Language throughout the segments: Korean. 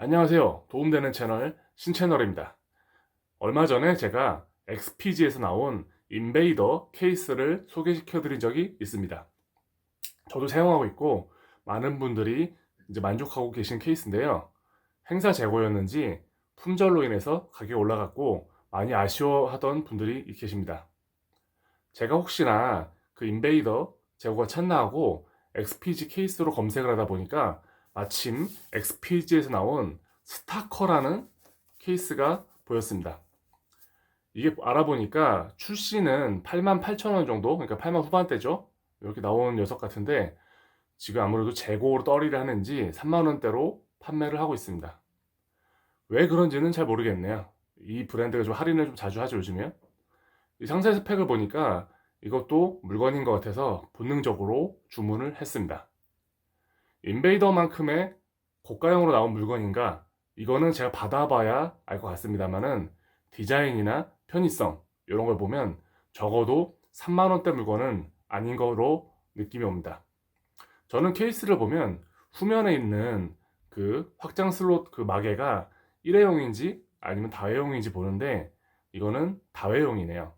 안녕하세요. 도움되는 채널 신채널입니다. 얼마 전에 제가 XPG에서 나온 인베이더 케이스를 소개시켜 드린 적이 있습니다. 저도 사용하고 있고 많은 분들이 이제 만족하고 계신 케이스인데요. 행사 재고였는지 품절로 인해서 가격이 올라갔고 많이 아쉬워하던 분들이 계십니다. 제가 혹시나 그 인베이더 재고가 찼나 하고 XPG 케이스로 검색을 하다 보니까 마침 XPG에서 나온 스타커라는 케이스가 보였습니다. 이게 알아보니까 출시는 88,000원 정도, 그러니까 8만 후반대죠. 이렇게 나온 녀석 같은데 지금 아무래도 재고로 떨이를 하는지 3만 원대로 판매를 하고 있습니다. 왜 그런지는 잘 모르겠네요. 이 브랜드가 좀 할인을 좀 자주 하죠, 요즘에. 이 상세 스펙을 보니까 이것도 물건인 것 같아서 본능적으로 주문을 했습니다. 인베이더만큼의 고가형으로 나온 물건인가? 이거는 제가 받아봐야 알 것 같습니다만은 디자인이나 편의성 이런 걸 보면 적어도 3만 원대 물건은 아닌 거로 느낌이 옵니다. 저는 케이스를 보면 후면에 있는 그 확장 슬롯 그 마개가 일회용인지 아니면 다회용인지 보는데 이거는 다회용이네요.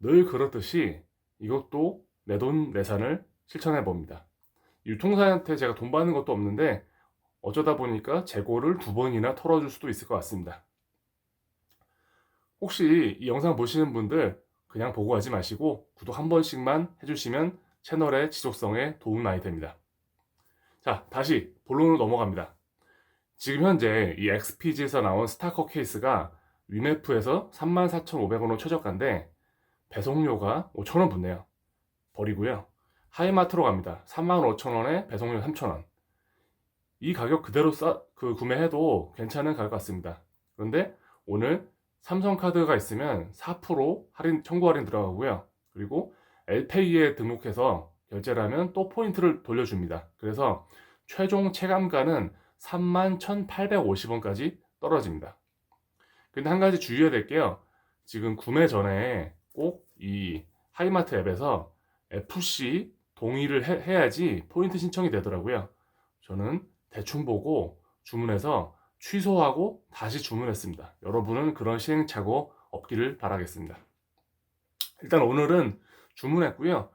늘 그렇듯이 이것도 내 돈 내산을 실천해 봅니다. 유통사한테 제가 돈 받는 것도 없는데 어쩌다 보니까 재고를 두 번이나 털어줄 수도 있을 것 같습니다. 혹시 이 영상 보시는 분들 그냥 보고 하지 마시고 구독 한 번씩만 해주시면 채널의 지속성에 도움이 많이 됩니다. 자, 다시 본론으로 넘어갑니다. 지금 현재 이 XPG에서 나온 스타커 케이스가 위메프에서 34,500원으로 최저가인데 배송료가 5,000원 붙네요. 버리고요. 하이마트로 갑니다. 35,000원에 배송료 3,000원. 이 가격 그대로 싸, 그 구매해도 괜찮은 가격 같습니다. 그런데 오늘 삼성카드가 있으면 4% 할인, 청구 할인 들어가고요. 그리고 엘페이에 등록해서 결제를 하면 또 포인트를 돌려줍니다. 그래서 최종 체감가는 31,850원까지 떨어집니다. 근데 한 가지 주의해야 될 게요. 지금 구매 전에 꼭 이 하이마트 앱에서 FC 동의를 해, 야지 포인트 신청이 되더라고요. 저는 대충 보고 주문해서 취소하고 다시 주문했습니다. 여러분은 그런 시행착오 없기를 바라겠습니다. 일단 오늘은 주문했고요.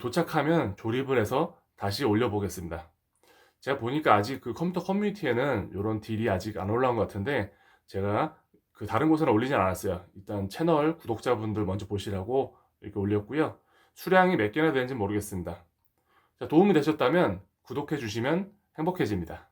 도착하면 조립을 해서 다시 올려보겠습니다. 제가 보니까 아직 그 컴퓨터 커뮤니티에는 이런 딜이 아직 안 올라온 것 같은데 제가 그 다른 곳에는 올리진 않았어요. 일단 채널 구독자분들 먼저 보시라고 이렇게 올렸고요. 수량이 몇 개나 되는지 모르겠습니다. 자, 도움이 되셨다면 구독해 주시면 행복해집니다.